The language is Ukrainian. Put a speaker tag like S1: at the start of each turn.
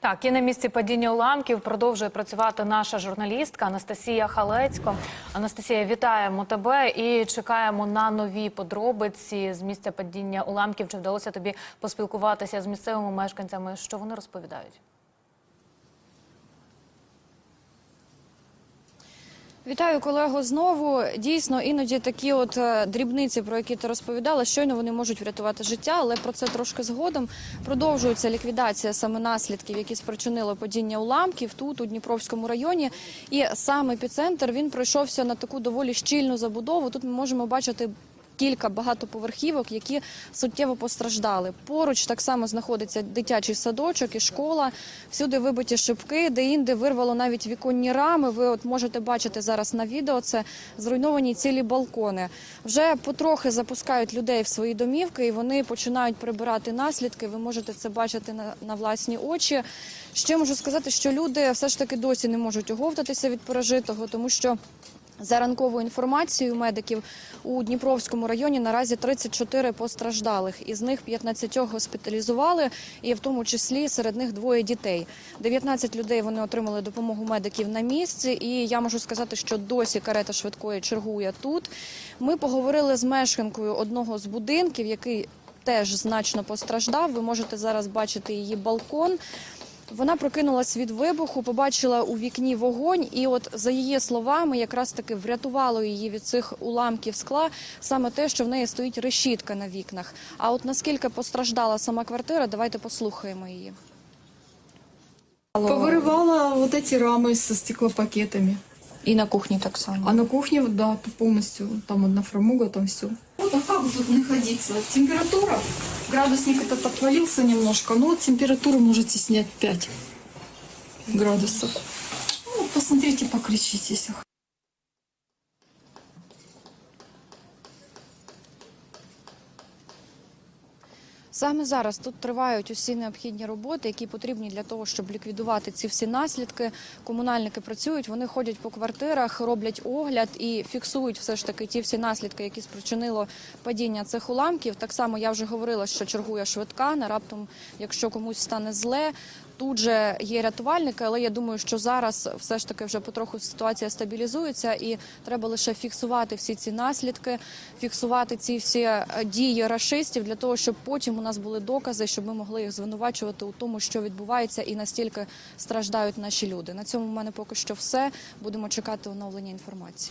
S1: Так, і на місці падіння уламків продовжує працювати наша журналістка Анастасія Халецько. Анастасія, вітаємо тебе і чекаємо на нові подробиці з місця падіння уламків. Чи вдалося тобі поспілкуватися з місцевими мешканцями? Що вони розповідають?
S2: Вітаю колего знову. Дійсно, іноді такі от е, дрібниці, про які ти розповідала, щойно вони можуть врятувати життя, але про це трошки згодом. Продовжується ліквідація саме наслідків, які спричинили падіння уламків тут, у Дніпровському районі. І сам епіцентр він пройшовся на таку доволі щільну забудову. Тут ми можемо бачити. Кілька багатоповерхівок, які суттєво постраждали. Поруч так само знаходиться дитячий садочок і школа. Всюди вибиті шибки, де інде вирвало навіть віконні рами. Ви от можете бачити зараз на відео. Це зруйновані цілі балкони. Вже потрохи запускають людей в свої домівки, і вони починають прибирати наслідки. Ви можете це бачити на, на власні очі. Ще можу сказати, що люди все ж таки досі не можуть оговтатися від пережитого, тому що. За ранковою інформацією медиків у Дніпровському районі наразі 34 постраждалих. Із них 15 госпіталізували, і в тому числі серед них двоє дітей. 19 людей вони отримали допомогу медиків на місці. І я можу сказати, що досі карета швидкої чергує тут. Ми поговорили з мешканкою одного з будинків, який теж значно постраждав. Ви можете зараз бачити її балкон. Вона прокинулась від вибуху, побачила у вікні вогонь, і от за її словами, якраз таки врятувало її від цих уламків скла саме те, що в неї стоїть решітка на вікнах. А от наскільки постраждала сама квартира, давайте послухаємо її.
S3: Повырывала вот эти рамы со стеклопакетами.
S2: І на кухні так само.
S3: А на кухне, да, то полностью, там одна фрамуга, там все. Вот, а как тут находиться? Температура, градусник этот отвалился немножко, но температуру можете снять 5 градусов. Ну, посмотрите, покричитесь.
S2: Саме зараз тут тривають усі необхідні роботи, які потрібні для того, щоб ліквідувати ці всі наслідки. Комунальники працюють, вони ходять по квартирах, роблять огляд і фіксують все ж таки ті всі наслідки, які спричинило падіння цих уламків. Так само я вже говорила, що чергує швидка на раптом, якщо комусь стане зле. Тут же є рятувальники, але я думаю, що зараз все ж таки вже потроху ситуація стабілізується, і треба лише фіксувати всі ці наслідки, фіксувати ці всі е, дії рашистів для того, щоб потім у нас були докази, щоб ми могли їх звинувачувати у тому, що відбувається, і настільки страждають наші люди. На цьому в мене поки що все. Будемо чекати оновлення інформації.